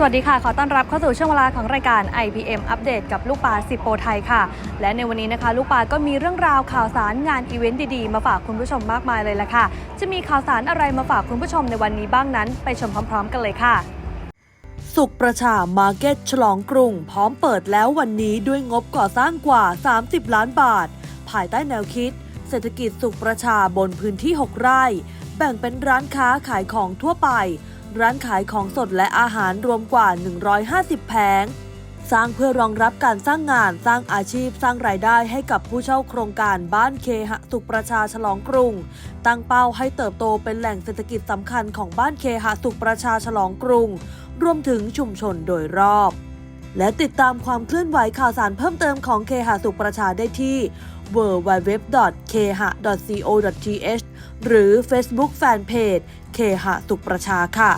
สวัสดีค่ะ ขอต้อนรับเข้าสู่ช่วงเวลาของรายการ IPM อัปเดตกับลูกปลาสิบโปรไทยค่ะ และในวันนี้นะคะ ลูกปลาก็มีเรื่องราวข่าวสารงานอีเวนต์ดีๆ มาฝากคุณผู้ชมมากมายเลยละค่ะ จะมีข่าวสารอะไรมาฝากคุณผู้ชมในวันนี้บ้างนั้น ไปชมพร้อมๆ กันเลยค่ะ สุขประชามาร์เก็ตฉลองกรุง พร้อมเปิดแล้ววันนี้ด้วยงบก่อสร้างกว่า 30 ล้านบาท ภายใต้แนวคิด เศรษฐกิจสุขประชาบนพื้นที่ 6 ไร่ แบ่งเป็นร้านค้าขายของทั่วไป ร้านขายของสดและอาหารรวมกว่า 150 แผง สร้างเพื่อรองรับการสร้างงานสร้างอาชีพสร้างรายได้ให้กับผู้เช่าโครงการบ้านเคหะสุขประชาฉลองกรุง ตั้งเป้าให้เติบโตเป็นแหล่งเศรษฐกิจสำคัญของบ้านเคหะสุขประชาฉลองกรุง รวมถึงชุมชนโดยรอบ และติดตามความเคลื่อนไหวข่าวสารเพิ่มเติมของเคหะสุขประชาได้ที่ www.kh.co.th หรือ Facebook Fanpage เคหะสุขประชาค่ะ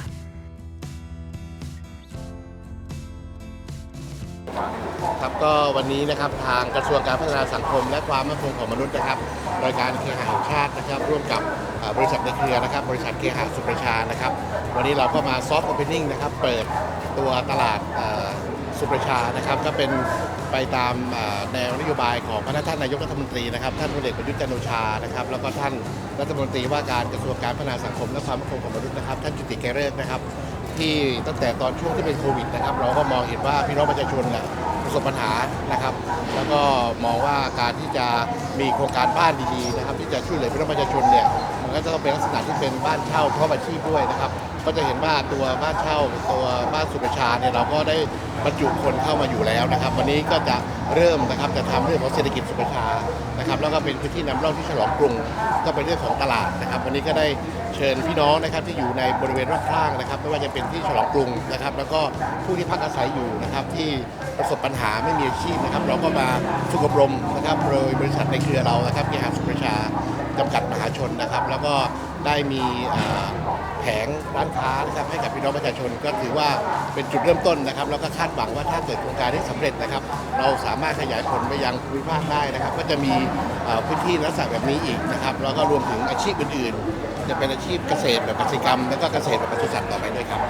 ครับก็วันนี้นะครับทางกระทรวงการพัฒนาสังคม และความมั่นคงของมนุษย์นะครับโดยการเคหะแห่งชาตินะครับ ร่วมกับบริษัทในเครือนะครับ บริษัทเคหะสุประชานะครับ วันนี้เราก็มาซอฟต์โอเพนนิ่งนะครับ เปิดตัวตลาด สุประชานะครับ ก็เป็นไปตามแนวนโยบายของพระท่านนายกรัฐมนตรีนะครับ ท่านพลเอกประยุทธ์จันทร์โอชานะครับ แล้วก็ท่านรัฐมนตรีว่าการกระทรวงการพัฒนาสังคมและความมั่นคงของมนุษย์นะครับ ท่านจุติแกเรกนะครับ ที่ตั้งแต่ตอนช่วงที่เป็นโควิดนะครับ เราก็มองเห็นว่าพี่น้องประชาชนเนี่ย ประสบปัญหานะครับ แล้วก็มองว่าการที่จะมีโครงการบ้านดีๆนะครับ ที่จะช่วยเหลือพี่น้องประชาชนเนี่ยมันก็จะต้องเป็นลักษณะที่เป็นบ้านเช่าเพร้อมอาชีพด้วยนะครับ ก็จะเห็นว่าตัวบ้านเช่าตัวบ้านสุประชาเนี่ยเราก็ได้บรรจุคนเข้ามาอยู่แล้วนะครับ วันนี้ก็จะเริ่มนะครับจะทำเรื่องของเศรษฐกิจสุประชานะครับ แล้วก็เป็นพื้นที่นำร่องที่ฉลองกรุง ก็เป็นเรื่องของตลาดนะครับ วันนี้ก็ได้เชิญพี่น้องนะครับที่อยู่ในบริเวณรอบข้างนะครับ ไม่ว่าจะเป็นที่ฉลองกรุงนะครับ แล้วก็ผู้ที่พักอาศัยอยู่นะครับที่ประสบปัญหาไม่มีอาชีพนะครับ เราก็มาฝึกอบรมนะครับโดยบริษัทในเครือเรานะครับที่หาสุประชาจำกัดมหาชนนะครับ แล้วก็ได้มีแผงร้านค้านะครับให้กับพี่น้องประชาชนก็ถือว่าเป็นจุดเริ่มต้นนะครับ แล้วก็คาดหวังว่าถ้าเกิดโครงการนี้สำเร็จนะครับ เราสามารถขยายผลไปยังภูมิภาคได้นะครับ ก็จะมีพื้นที่ลักษณะแบบนี้อีกนะครับ แล้วก็รวมถึงอาชีพอื่นๆ จะเป็นอาชีพเกษตรแบบเกษตรกรรม แล้วก็เกษตรแบบปศุสัตว์ต่อไปด้วยครับ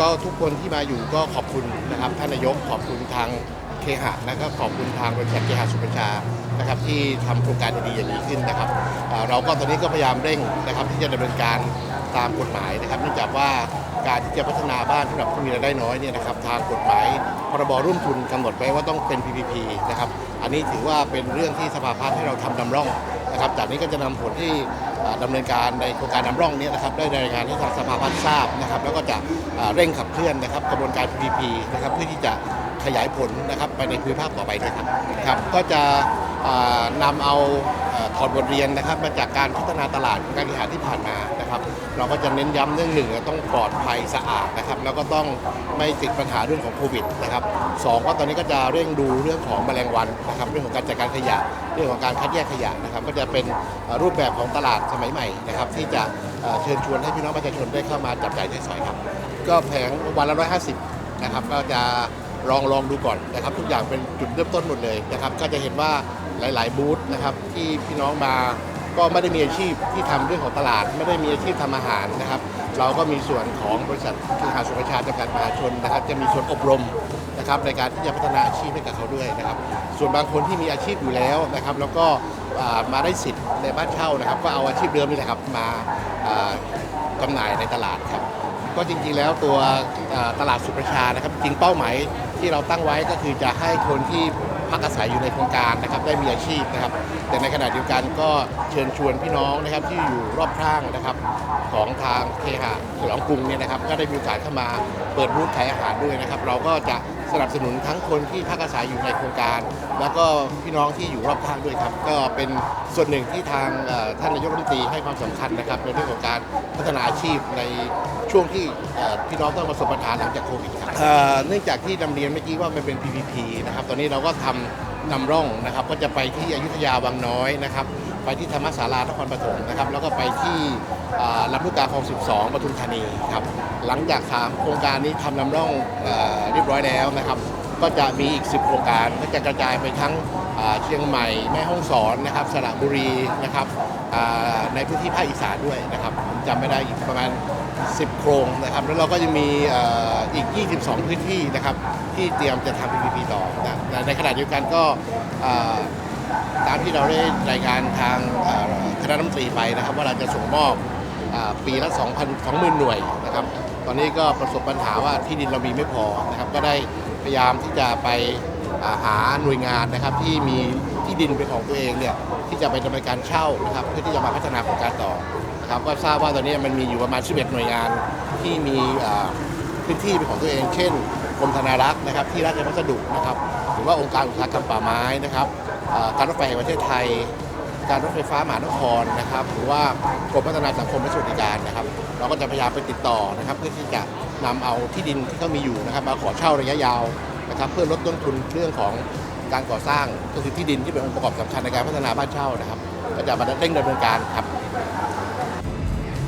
ก็ทุกคนที่มาอยู่ก็ขอบคุณนะครับท่านนายกขอบคุณทางเคหะและก็ขอบคุณทางบริษัทเคหะสุประชานะครับที่ทำโครงการดีๆอย่างนี้ขึ้นนะครับเอ่อเราก็ตอนนี้ก็พยายามเร่งนะครับที่จะดำเนินการตามกฎหมายนะครับ เนื่องจากว่าการที่จะพัฒนาบ้านสำหรับผู้มีรายได้น้อยเนี่ยนะครับทางกฎหมายพรบร่วมทุนกำหนดไว้ว่าต้องเป็น PPP นะครับอันนี้ถือว่าเป็นเรื่องที่สภาพัฒน์ให้เราทำนำร่อง นะครับจากนี้ก็จะนำผลที่ดำดำเนินการในโครงการนำร่องนี้นะครับได้รายงานให้ทางสภาพัฒน์ทราบนะครับ แล้วก็จะเร่งขับเคลื่อนนะครับกระบวนการ PPP นะครับเพื่อที่จะขยายผลนะครับไปในภูมิภาคต่อไปด้วยครับครับก็จะนำนำเอา ถอดบทเรียนนะครับมาจากการพัฒนาตลาดการแข่งขันที่ผ่านมานะครับ เราก็จะเน้นย้ำเรื่องหนึ่งต้องปลอดภัยสะอาดนะครับ แล้วก็ต้องไม่ติดปัญหาเรื่องของโควิดนะครับสองก็ตอนนี้ก็จะเร่งดูเรื่องของแมลงวันนะครับ เรื่องของการจัดการขยะ เรื่องของการคัดแยกขยะนะครับ ก็จะเป็นรูปแบบของตลาดสมัยใหม่นะครับ ที่จะเอ่อเชิญชวนให้พี่น้องประชาชนได้เข้ามาจับจ่ายใช้สอยครับ ก็แผงวันละร้อยห้าสิบนะครับ ก็จะลองลองดูก่อนนะครับ ทุกอย่างเป็นจุดเริ่มต้นหมดเลยนะครับ ก็จะเห็นว่า หลาย ๆ บูธนะครับที่พี่น้องมาก็ไม่ได้มีอาชีพที่ทำเรื่องของตลาด ไม่ได้มีอาชีพทำอาหารนะครับ เราก็มีส่วนของบริษัทคือหาสุประชาจำกัดมหาชนนะครับ จะมีส่วนอบรมนะครับในการที่จะพัฒนาอาชีพให้กับเขาด้วยนะครับ ส่วนบางคนที่มีอาชีพอยู่แล้วนะครับ แล้วก็มาได้สิทธิ์ในบ้านเช่านะครับ ก็เอาอาชีพเดิมนี่แหละครับมาอ่าจำหน่ายในตลาดครับ ก็จริงๆแล้วตัวตลาดสุประชานะครับ จริงเป้าหมายที่เราตั้งไว้ก็คือจะให้คนที่พักอาศัยอยู่ในโครงการนะครับได้มีอาชีพนะครับ แต่ในขณะเดียวกันก็เชิญชวนพี่น้องนะครับที่อยู่รอบข้างนะครับ ของทางเคหะฉลองกรุงเนี่ยนะครับ ก็ได้มีโอกาสเข้ามาเปิดบูธขายอาหารด้วยนะครับ เราก็จะสนับสนุนทั้งคนที่พักอาศัยอยู่ในโครงการ แล้วก็พี่น้องที่อยู่รอบข้างด้วยครับ ก็เป็นส่วนหนึ่งที่ทางเอ่อท่านนายกรัฐมนตรีให้ความสำคัญนะครับในเรื่องของการพัฒนาอาชีพในช่วงที่เอ่อพี่น้องต้องประสบปัญหาหลังจากโควิดครับเอ่อเนื่องจากที่นำเรียนเมื่อกี้ว่ามันเป็น PPP นะครับ ตอนนี้เราก็ทำนำร่องนะครับ ก็จะไปที่อยุธยาวังน้อยนะครับ ไปที่ธรรมศาลานครปฐมนะครับ แล้วก็ไปที่ลำลูกกาคลอง 12ปทุมธานีครับ หลังจากสามโครงการนี้ทำนำร่องเรียบร้อยแล้วนะครับ ก็จะมีอีก 10 โครงการก็จะกระจายไปทั้งเชียงใหม่แม่ฮ่องสอนนะครับสระบุรีนะครับในพื้นที่ภาคอีสานด้วยนะครับจำไม่ได้อีกประมาณ 10 โครงนะครับ แล้วเราก็จะมีอ,อีก 22 พื้นที่นะครับ ที่เตรียมจะทำ PPP ต่อนะในขณะเดียวกันก็ามที่เราได้รายงานทางคณะรัฐมนตรีไปนะครับ ว่าเราจะส่งมอบปีละ 2,000 20,000 หน่วยนะครับ ตอนนี้ก็ประสบปัญหาว่าที่ดินเรามีไม่พอนะครับ ก็ได้พยายามที่จะไปหาหน่วยงานนะครับที่มีที่ดินเป็นของตัวเองเนี่ยที่จะไปดำเนินการเช่านะครับเพื่อที่จะมาพัฒนาโครงการต่อนะครับก็ทราบว่าตอนนี้มันมีอยู่ประมาณ 11 หน่วยงานที่มีพื้นที่เป็นของตัวเอง เช่น กรมธนารักษ์นะครับที่ราชพัสดุนะครับหรือว่าองค์การอุตสาหกรรมป่าไม้นะครับการรถไฟแห่งประเทศไทย การรถไฟฟ้ามหานครนะครับหรือว่ากรมพัฒนาสังคมและสวัสดิการนะครับ เราก็จะพยายามไปติดต่อนะครับเพื่อที่จะนำเอาที่ดินที่เขามีอยู่นะครับมาขอเช่าระยะยาวนะครับเพื่อลดต้นทุนเรื่องของการก่อสร้างก็คือที่ดินที่เป็นองค์ประกอบสำคัญในการพัฒนาบ้านเช่านะครับ ก็จะมาเร่งดำเนินการครับ